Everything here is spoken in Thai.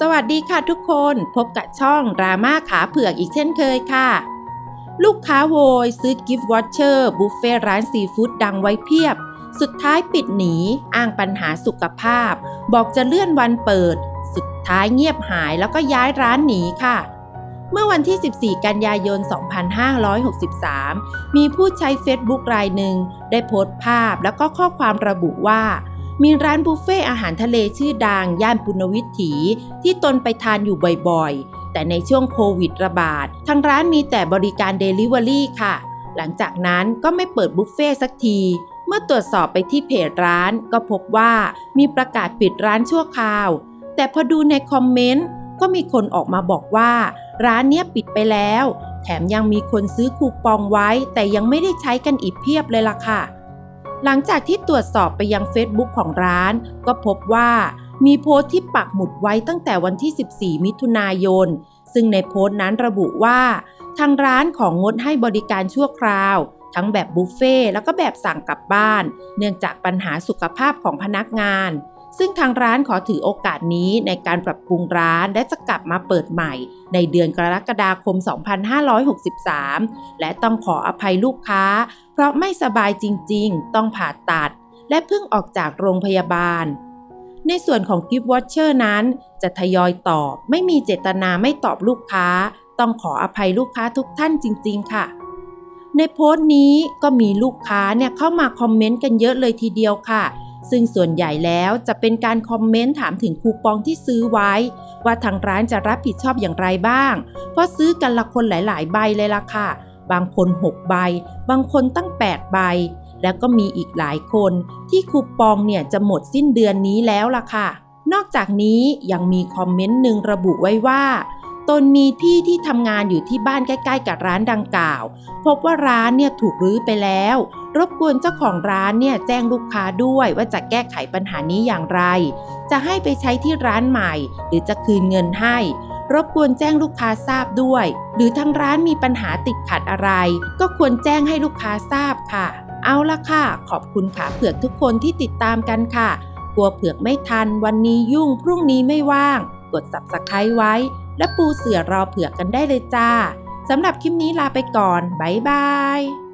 สวัสดีค่ะทุกคนพบกับช่องดราม่าขาเผือกอีกเช่นเคยค่ะ ลูกค้าโวยซื้อกิฟต์วอชเชอร์บุฟเฟ่ร้านซีฟู้ดดังไว้เพียบ สุดท้ายปิดหนี อ้างปัญหาสุขภาพ บอกจะเลื่อนวันเปิด สุดท้ายเงียบหายแล้วก็ย้ายร้านหนีค่ะ เมื่อวันที่ 14 กันยายน 2563 มีผู้ใช้ Facebook รายหนึ่งได้โพสต์ภาพแล้วก็ข้อความระบุว่า มีร้านบุฟเฟ่อาหารทะเลชื่อดังย่านปุณวิถีที่ตนไปทานอยู่บ่อยๆ แต่ในช่วงโควิดระบาด ทางร้านมีแต่บริการเดลิเวอรี่ค่ะ หลังจากนั้นก็ไม่เปิดบุฟเฟ่สักที เมื่อตรวจสอบไปที่เพจร้านก็พบว่ามีประกาศปิดร้านชั่วคราว แต่พอดูในคอมเมนต์ก็มีคนออกมาบอกว่า ร้านเนี้ยปิดไปแล้ว แถมยังมีคนซื้อคูปองไว้ แต่ยังไม่ได้ใช้กันอีกเพียบเลยล่ะค่ะ หลังจากที่ตรวจสอบไปยัง Facebook ของร้าน ก็พบว่ามีโพสต์ที่ปักหมุดไว้ตั้งแต่วันที่ 14 มิถุนายน ซึ่งในโพสต์นั้นระบุว่า ทางร้านของงดให้บริการชั่วคราว ทั้งแบบบุฟเฟ่ต์แล้วก็แบบสั่งกลับบ้าน เนื่องจากปัญหาสุขภาพของพนักงาน ซึ่งทางร้านขอถือโอกาสนี้ในการปรับปรุงร้านและจะกลับมาเปิดใหม่ ในเดือนกรกฎาคม 2563 และต้องขออภัยลูกค้า เพราะไม่สบายจริงๆ ต้องผ่าตัด และเพิ่งออกจากโรงพยาบาล ในส่วนของ Gift Watcher นั้น จะทยอยตอบ ไม่มีเจตนาไม่ตอบลูกค้า ต้องขออภัยลูกค้าทุกท่านจริง ๆ ค่ะ ในโพสต์นี้ก็มีลูกค้าเนี่ยเข้ามาคอมเมนต์กันเยอะเลยทีเดียวค่ะ ซึ่งส่วนใหญ่แล้วจะเป็นการคอมเมนต์ถามถึงคูปองที่ซื้อไว้ ว่าทางร้านจะรับผิดชอบอย่างไรบ้าง เพราะซื้อกันละคนหลายๆ ใบเลยล่ะค่ะ บางคน 6 ใบ บางคนตั้ง 8 ใบ แล้วก็มีอีกหลายคนที่คูปองเนี่ยจะหมดสิ้นเดือนนี้แล้วล่ะค่ะ นอกจากนี้ยังมีคอมเมนต์หนึ่งระบุไว้ว่า ตนมีพี่ที่ทำงานอยู่ที่บ้านใกล้ ๆ กับร้านดังกล่าว พบว่าร้านเนี่ยถูกรื้อไปแล้ว รบกวนเจ้าของร้านเนี่ยแจ้งลูกค้าด้วยว่าจะแก้ไขปัญหานี้อย่างไร จะให้ไปใช้ที่ร้านใหม่ หรือจะคืนเงินให้ รบกวนแจ้งลูกค้าทราบด้วย หรือทางร้านมีปัญหาติดขัดอะไร ก็ควรแจ้งให้ลูกค้าทราบค่ะ เอาละค่ะ ขอบคุณขาเผือกทุกคนที่ติดตามกันค่ะ กลัวเผือกไม่ทัน วันนี้ยุ่งพรุ่งนี้ไม่ว่าง กด subscribe ไว้ และปูเสือรอเผือกกันได้เลยจ้าสำหรับคลิปนี้ลาไปก่อน บ๊ายบาย